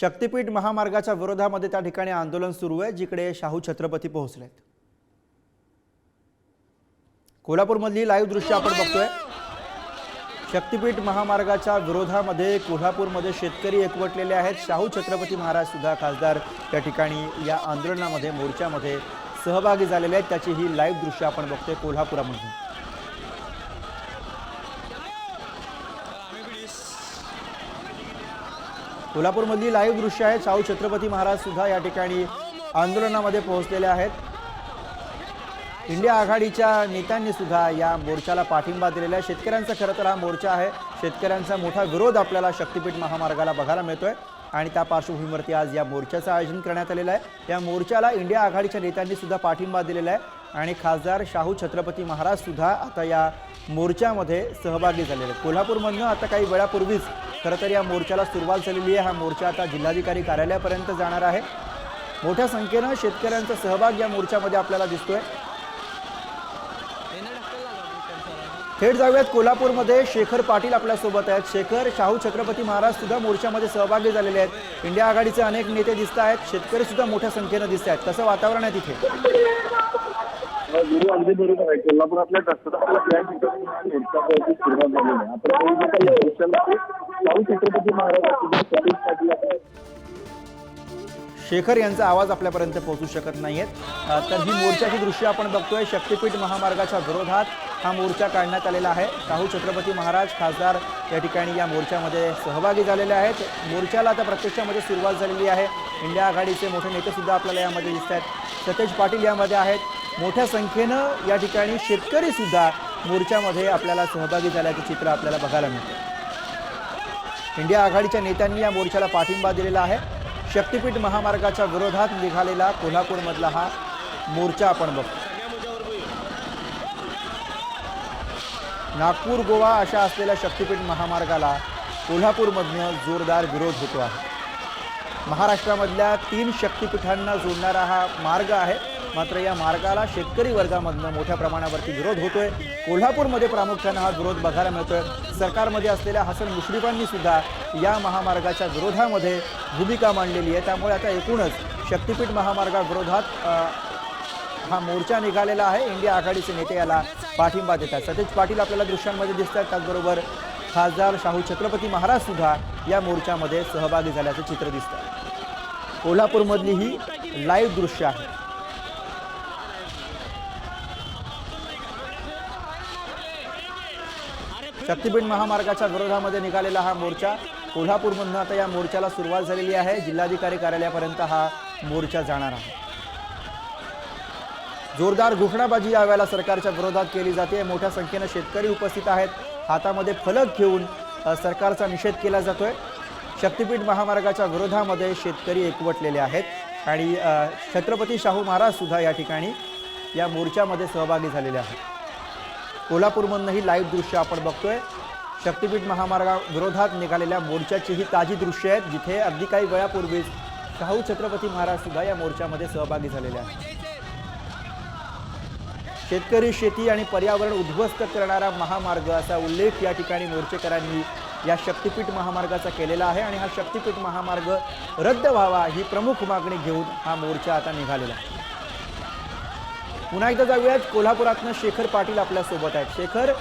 शक्तीपीठ महामार्गाच्या विरोधामध्ये त्या ठिकाणी आंदोलन सुरू आहे जिकडे शाहू छत्रपती पोहोचलेत. कोल्हापूरमधली लाईव्ह दृश्य आपण बघतोय. शक्तीपीठ महामार्गाच्या विरोधामध्ये कोल्हापूरमध्ये शेतकरी एकवटलेले आहेत. शाहू छत्रपती महाराज सुद्धा खासदार त्या ठिकाणी या आंदोलनामध्ये मोर्चामध्ये सहभागी झालेले आहेत. त्याची ही लाईव्ह दृश्य आपण बघतोय कोल्हापुरामधून. कोल्हापूरमधली लाईव्ह दृश्य आहेत शाहू छत्रपती महाराज सुद्धा या ठिकाणी आंदोलनामध्ये पोहोचलेले आहेत. इंडिया आघाडीच्या नेत्यांनी सुद्धा या मोर्चाला पाठिंबा दिलेला आहे. शेतकऱ्यांचा खरं तर हा मोर्चा आहे. शेतकऱ्यांचा मोठा विरोध आपल्याला शक्तीपीठ महामार्गाला बघायला मिळतोय. आणि त्या पार्श्वभूमीवरती आज या मोर्चाचं आयोजन करण्यात आलेलं आहे. या मोर्चाला इंडिया आघाडीच्या नेत्यांनी सुद्धा पाठिंबा दिलेला आहे. आणि खासदार शाहू छत्रपती महाराज सुद्धा आता या मोर्चामध्ये सहभागी झालेले आहेत. कोल्हापूरमधनं आता काही वेळापूर्वीच खरं तर या मोर्चाला सुरुवात झालेली आहे. हा मोर्चा आता जिल्हाधिकारी कार्यालयापर्यंत जाणार आहे. मोठ्या संख्येनं शेतकऱ्यांचा सहभाग या मोर्चामध्ये आपल्याला दिसतोय. थेट जाऊयात. कोल्हापूरमध्ये शेखर पाटील आपल्यासोबत आहेत. शेखर शाहू छत्रपती महाराज सुद्धा मोर्चामध्ये सहभागी झालेले आहेत. इंडिया आघाडीचे अनेक नेते दिसत आहेत शेतकरी सुद्धा मोठ्या संख्येनं दिसत आहेत कसं वातावरण आहे तिथे? गुरु अगदी बरोबर आहे. कोल्हापुरातल्या दसऱ्याला त्या ठिकाणी सुरुवात झालेली आहे आपण शाहू छत्रपती महाराज शेखर यांचा आवाज आपल्यापर्यंत पोहोचू शकत नाहीयेत. तर ही मोर्चाची दृश्य आपण बघतोय. शक्तीपीठ महामार्गाच्या विरोधात हा मोर्चा काढण्यात आलेला आहे. शाहू छत्रपती महाराज खासदार या ठिकाणी या मोर्चामध्ये सहभागी झालेले आहेत. मोर्चाला आता प्रत्यक्षामध्ये सुरुवात झालेली आहे. इंडिया आघाडीचे मोठे नेते सुद्धा आपल्याला यामध्ये दिसत आहेत सतेज पाटील यामध्ये आहेत. मोठ्या संख्येनं या ठिकाणी शेतकरी सुद्धा मोर्चामध्ये आपल्याला सहभागी झाल्याचं चित्र आपल्याला बघायला मिळतं. इंडिया आघाडीच्या नेत्यांनी या मोर्चाला पाठिंबा दिलेला आहे. शक्तीपीठ महामार्गाच्या विरोधात निघालेला कोल्हापूरमधला हा मोर्चा आपण बघतो. नागपूर गोवा अशा असलेल्या शक्तीपीठ महामार्गाला कोल्हापूरमधनं जोरदार विरोध होतो आहे. महाराष्ट्रामधल्या तीन शक्तिपीठांना जोडणारा हा मार्ग आहे. मात्र या मार्गाला शेतकरी वर्गामधनं मोठ्या प्रमाणावरती विरोध होतोय. कोल्हापूरमध्ये प्रामुख्यानं हा विरोध बघायला मिळतोय. सरकारमध्ये असलेल्या हसन मुश्रीफांनी सुद्धा या महामार्गाच्या विरोधामध्ये भूमिका मांडलेली आहे. त्यामुळे आता एकूणच शक्तिपीठ महामार्गाविरोधात हा मोर्चा निघालेला आहे. इंडिया आघाडीचे नेते याला पाठिंबा देतात. सतेज पाटील आपल्याला दृश्यांमध्ये दिसतात. त्याचबरोबर खासदार शाहू छत्रपती महाराज सुद्धा या मोर्चामध्ये सहभागी झाल्याचं चित्र दिसतं कोल्हापूरमधली ही लाईव्ह दृश्य आहे. शक्तीपीठ महामार्गाच्या विरोधामध्ये निघालेला हा मोर्चा कोल्हापूरमधनं आता या मोर्चाला सुरुवात झालेली आहे. जिल्हाधिकारी कार्यालयापर्यंत हा मोर्चा जाणार आहे. जोरदार घोषणाबाजी यावेळेला सरकारच्या विरोधात केली जाते. मोठ्या संख्येनं शेतकरी उपस्थित आहेत. हातामध्ये फलक घेऊन सरकारचा निषेध केला जातोय. शक्तीपीठ महामार्गाच्या विरोधामध्ये शेतकरी एकवटलेले आहेत आणि छत्रपती शाहू महाराज सुद्धा या ठिकाणी या मोर्चामध्ये सहभागी झालेले आहेत. कोल्हापूरमधूनही लाईव्ह दृश्य आपण बघतोय. शक्तीपीठ महामार्गाविरोधात निघालेल्या मोर्चाची ही ताजी दृश्य आहेत. जिथे अगदी काही वेळापूर्वीच शाहू छत्रपती महाराज सुद्धा या मोर्चामध्ये सहभागी झालेले आहेत. शेतकरी शेती आणि पर्यावरण उद्ध्वस्त करणारा महामार्ग असा उल्लेख या ठिकाणी मोर्चेकरांनी या शक्तीपीठ महामार्गाचा केलेला आहे आणि हा शक्तीपीठ महामार्ग रद्द व्हावा ही प्रमुख मागणी घेऊन हा मोर्चा आता निघालेला आहे. पुन्हा एकदा जाऊयात. कोल्हापुरातनं शेखर पाटील आपल्यासोबत आहेत. शेखर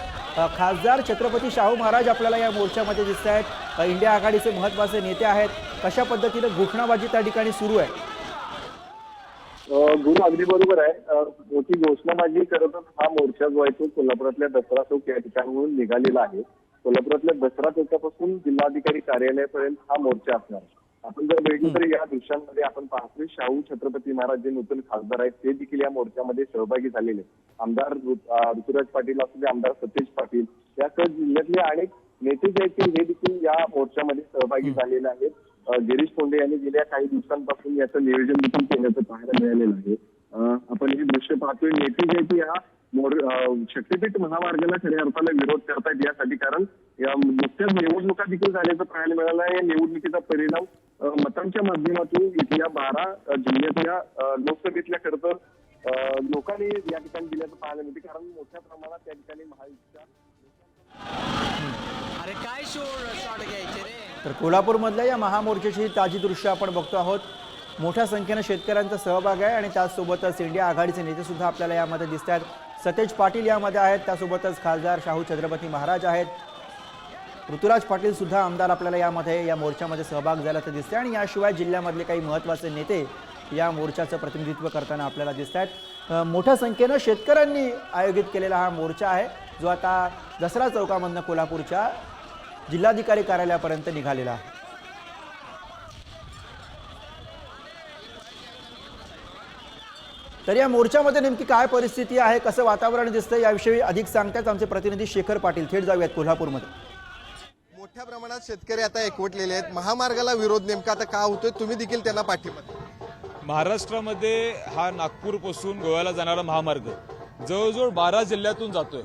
खासदार छत्रपती शाहू महाराज आपल्याला या मोर्चामध्ये दिसत आहेत. इंडिया आघाडीचे महत्त्वाचे नेते आहेत. कशा पद्धतीनं घोषणाबाजी त्या ठिकाणी सुरू आहे? गुरु अगदी बरोबर आहे. मोठी घोषणाबाजी करतच हा मोर्चा जो आहे तो कोल्हापुरातल्या दसरा चौक या ठिकाणाहून निघालेला आहे. कोल्हापुरातल्या दसरा चौकापासून जिल्हाधिकारी कार्यालयापर्यंत हा मोर्चा असणार आपण जर भेटलो तर या दृश्यांमध्ये आपण पाहतोय शाहू छत्रपती महाराज जे नूतन खासदार आहेत ते देखील या मोर्चामध्ये सहभागी झालेले. आमदार ऋतुराज पाटील असू दे आमदार सतीश पाटील यासह जिल्ह्यातले अनेक नेते जे आहेत हे देखील या मोर्चामध्ये सहभागी झालेले आहेत. गिरीश कोंडे यांनी गेल्या काही दिवसांपासून याचं नियोजन देखील केल्याचं पाहायला मिळालेलं आहे. आपण हे दृश्य पाहतोय नेते जे आहेत या मोर शक्तीपीठ महामार्गाला खऱ्या अर्थाने विरोध करतायत यासाठी कारण या नुकत्याच निवडणुका देखील झाल्याचं पाहायला मिळालं आहे. या निवडणुकीचा परिणाम मतांच्या माध्यमातून इथल्या बारा जिल्ह्यातल्या लोकसभेतल्या खरं तर लोकांनी या ठिकाणी दिल्याचं पाहायला मिळते. कारण मोठ्या प्रमाणात त्या ठिकाणी महायुतीच्या अरे काय शोर शॉट घ्यायचे रे? तर कोल्हापूरमधल्या या महामोर्चाची ताजी दृश्य आपण बघतो आहोत. मोठ्या संख्येनं शेतकऱ्यांचा सहभाग आहे आणि त्याचसोबतच इंडिया आघाडीचे नेते सुद्धा आपल्याला यामध्ये दिसत आहेत सतेज पाटील यामध्ये आहेत. त्यासोबतच खासदार शाहू छत्रपती महाराज आहेत. ऋतुराज पाटील सुद्धा आमदार आपल्याला यामध्ये या मोर्चामध्ये सहभाग झाला तर दिसते आणि याशिवाय जिल्ह्यामधले काही महत्त्वाचे नेते या मोर्चाचं प्रतिनिधित्व करताना आपल्याला दिसत आहेत मोठ्या संख्येनं शेतकऱ्यांनी आयोजित केलेला हा मोर्चा आहे जो आता दसरा चौकामधनं कोल्हापूरच्या जिल्हाधिकारी कार्यालयापर्यंत निघालेला आहे. तर या मोर्चामध्ये नेमकी काय परिस्थिती आहे कसं वातावरण दिसतं याविषयी अधिक सांगताच आमचे प्रतिनिधी शेखर पाटील. थेट जाऊयात कोल्हापूरमध्ये. मोठ्या प्रमाणात शेतकरी आता एकवटलेले आहेत. महामार्गाला विरोध नेमका आता का होतोय? तुम्ही देखील त्यांना पाठिंबा महाराष्ट्रामध्ये हा नागपूरपासून गोव्याला जाणारा महामार्ग जवळजवळ बारा जिल्ह्यातून जातोय.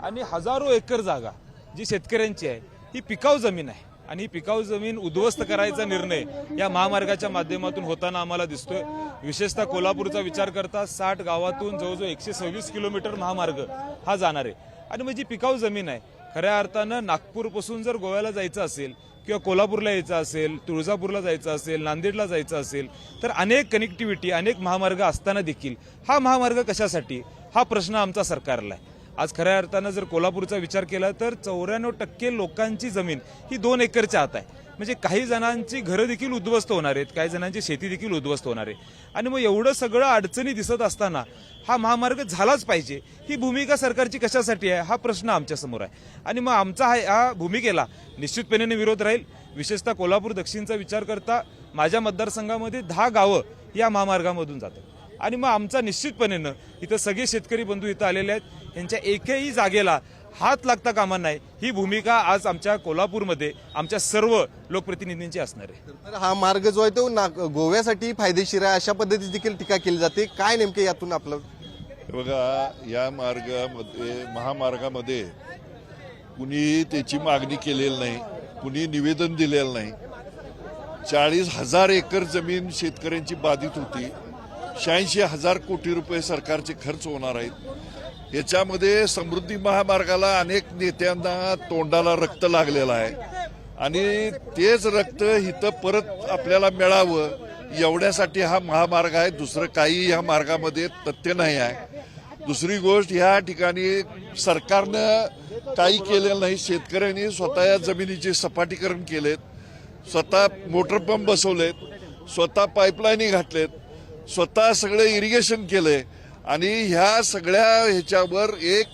आणि हजारो एकर जागा जी शेतकऱ्यांची आहे ही पिकाऊ जमीन आहे. आणि ही पिकाऊ जमीन उद्ध्वस्त करायचा निर्णय या महामार्गाच्या माध्यमातून होताना आम्हाला दिसतोय. विशेषतः कोल्हापूरचा विचार करता साठ गावातून जवळजवळ एकशे सव्वीस किलोमीटर महामार्ग हा जाणार आहे. आणि मग जी पिकाऊ जमीन आहे खऱ्या अर्थानं नागपूरपासून जर गोव्याला जायचं असेल किंवा कोल्हापूरला यायचं असेल तुळजापूरला जायचं असेल नांदेडला जायचं असेल तर अनेक कनेक्टिव्हिटी अनेक महामार्ग असताना देखील हा महामार्ग कशासाठी? हा प्रश्न आमचा सरकारला आहे. आज खऱ्या अर्थानं जर कोल्हापूरचा विचार केला तर चौऱ्याण्णव टक्के लोकांची जमीन ही दोन एकरच्या आत आहे. म्हणजे काही जणांची घरं देखील उद्ध्वस्त होणार आहेत काही जणांची शेती देखील उद्ध्वस्त होणार आहे. आणि मग एवढं सगळं अडचणी दिसत असताना हा महामार्ग झालाच पाहिजे. ही भूमिका सरकारची कशासाठी आहे हा प्रश्न आमच्यासमोर आहे. आणि मग आमचा हा या भूमिकेला निश्चितपणे विरोध राहील. विशेषतः कोल्हापूर दक्षिणचा विचार करता माझ्या मतदारसंघामध्ये दहा गावं या महामार्गामधून जातात. आणि मग आमचा निश्चितपणेनं इथं सगळे शेतकरी बंधू इथं आलेले आहेत. यांच्या एकही जागेला हात लागता कामा नाही. ही भूमिका आज आमच्या कोल्हापूरमध्ये आमच्या सर्व लोकप्रतिनिधींची असणार आहे. तर हा मार्ग जो आहे तो ना गोव्यासाठी फायदेशीर आहे अशा पद्धतीची देखील टीका केली जाते. काय नेमके यातून आपलं? बघा या मार्गामध्ये महामार्गामध्ये कुणी त्याची मागणी केलेली नाही कुणी निवेदन दिलेलं नाही. चाळीस हजार एकर जमीन शेतकऱ्यांची बाधित होती. शहाऐंशी हजार कोटी रुपये सरकारचे खर्च होणार आहेत. याच्यामध्ये समृद्धी महामार्गाला अनेक नेत्यांना तोंडाला रक्त लागलेलं आहे. आणि तेच रक्त इथं परत आपल्याला मिळावं एवढ्यासाठी हा महामार्ग आहे. दुसरं काही ह्या मार्गामध्ये तथ्य नाही आहे. दुसरी गोष्ट ह्या ठिकाणी सरकारनं काही केलेलं नाही. शेतकऱ्यांनी स्वतः या जमिनीचे सपाटीकरण केलेत. स्वतः मोटर पंप बसवलेत. स्वतः पाईपलाईनी घातलेत. स्वतः सगळे इरिगेशन केले आणि ह्या सगळ्या ह्याच्यावर एक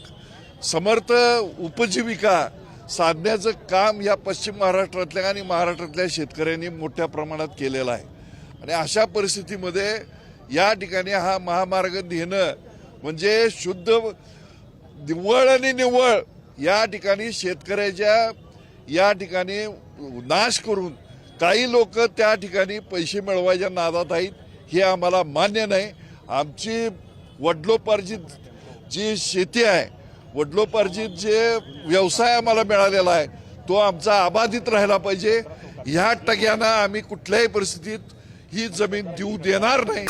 समर्थ उपजीविका साधण्याचं काम या पश्चिम महाराष्ट्रातल्या आणि महाराष्ट्रातल्या शेतकऱ्यांनी मोठ्या प्रमाणात केलेलं आहे. आणि अशा परिस्थितीमध्ये या ठिकाणी हा महामार्ग नेणं म्हणजे शुद्ध निव्वळ आणि निव्वळ या ठिकाणी शेतकऱ्याच्या या ठिकाणी नाश करून काही लोक त्या ठिकाणी पैसे मिळवायच्या नादात आहेत हे आम्हाला मान्य नाही. आमची वडलोपार्जित जी शेती आहे वडलोपार्जित जे व्यवसाय आम्हाला मिळालेला आहे तो आमचा अबाधित राहिला पाहिजे. ह्या टग्यांना आम्ही कुठल्याही परिस्थितीत ही जमीन देऊ देणार नाही.